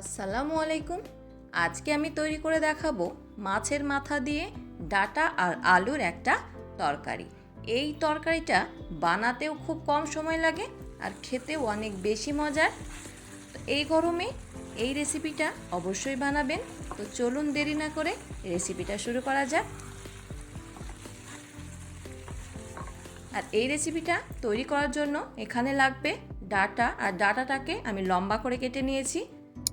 আসসালামু আলাইকুম। আজকে আমি তৈরি করে দেখাবো মাছের মাথা দিয়ে ডাটা আর আলুর একটা তরকারি। এই তরকারিটা বানাতেও খুব কম সময় লাগে আর খেতেও অনেক বেশি মজার। এই গরমে এই রেসিপিটা অবশ্যই বানাবেন। তো চলুন দেরি না করে রেসিপিটা শুরু করা যাক। আর এই রেসিপিটা তৈরি করার জন্য এখানে লাগবে ডাটা। আর ডাটাটাকে আমি লম্বা করে কেটে নিয়েছি।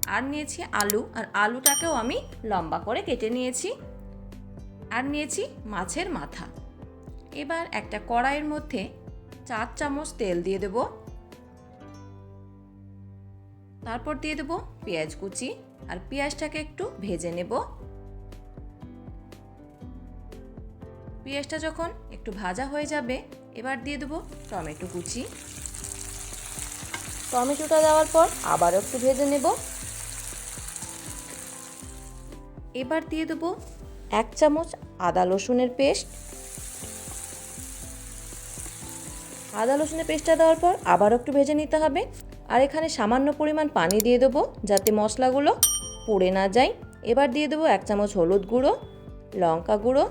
আর নিয়েছি আলু, আর আলুটাকেও আমি লম্বা করে কেটে নিয়েছি। আর নিয়েছি মাছের মাথা। এবার একটা কড়াইয়ের মধ্যে চার চামচ তেল দিয়ে দেব। তারপর দিয়ে দেব পেঁয়াজ কুচি, আর পেঁয়াজটাকে একটু ভেজে নেব। পেঁয়াজটা যখন একটু ভাজা হয়ে যাবে, এবার দিয়ে দেবো টমেটো কুচি। টমেটোটা দেওয়ার পর আবারও একটু ভেজে নেব। এবার দিয়ে দেবো এক চামচ আদা রসুনের পেস্ট। আদা রসুনের পেস্টটা দেওয়ার পর আবারও একটু ভেজে নিতে হবে। আর এখানে সামান্য পরিমাণ পানি দিয়ে দেবো যাতে মশলাগুলো পুড়ে না যায়। এবার দিয়ে দেবো এক চামচ হলুদ গুঁড়ো, লঙ্কা গুঁড়ো,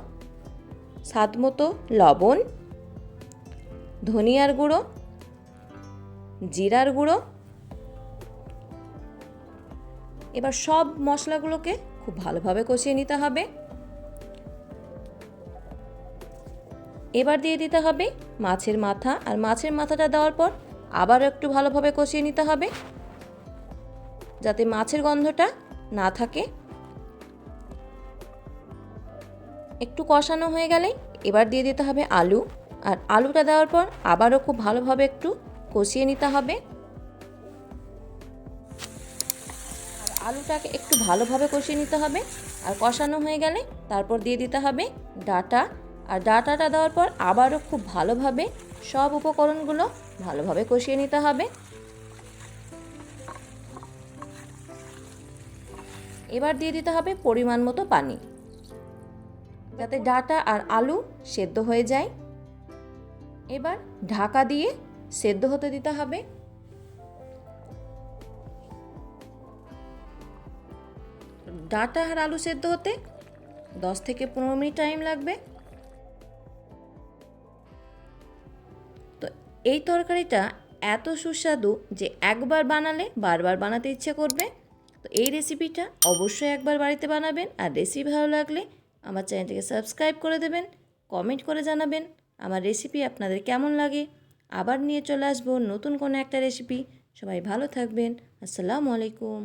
স্বাদ মতো লবণ, ধনিয়ার গুঁড়ো, জিরার গুঁড়ো। এবার সব মশলাগুলোকে খুব ভালোভাবে কষিয়ে নিতে হবে। এবার দিয়ে দিতে হবে মাছের মাথা, আর মাছের মাথাটা দেওয়ার পর আবার একটু ভালোভাবে কষিয়ে নিতে হবে। যাতে মাছের গন্ধটা না থাকে। একটু কষানো হয়ে গেলে এবার দিয়ে দিতে হবে আলু, আর আলুটা দেওয়ার পর আবারও খুব ভালোভাবে একটু কষিয়ে নিতে হবে। আলুটাকে একটু ভালোভাবে কষিয়ে নিতে হবে। আর কষানো হয়ে গেলে তারপর দিয়ে দিতে হবে ডাটা। আর ডাটাটা দেওয়ার পর আবারও খুব ভালোভাবে সব উপকরণগুলো ভালোভাবে কষিয়ে নিতে হবে। এবার দিয়ে দিতে হবে পরিমাণ মতো পানি। যাতে ডাটা আর আলু সেদ্ধ হয়ে যায়। এবার ঢাকা দিয়ে সেদ্ধ হতে দিতে হবে ডাটা আর আলু সেদ্ধ হতে দশ থেকে পনেরো মিনিট টাইম লাগবে। তো এই তরকারিটা এত সুস্বাদু যে একবার বানালে বারবার বানাতে ইচ্ছে করবে। তো এই রেসিপিটা অবশ্যই একবার বাড়িতে বানাবেন আর রেসিপি ভালো লাগলে আমার চ্যানেলটিকে সাবস্ক্রাইব করে দেবেন কমেন্ট করে জানাবেন আমার রেসিপি আপনাদের কেমন লাগে। আবার নিয়ে চলে আসব নতুন কোনো একটা রেসিপি সবাই ভালো থাকবেন। আসসালামু আলাইকুম।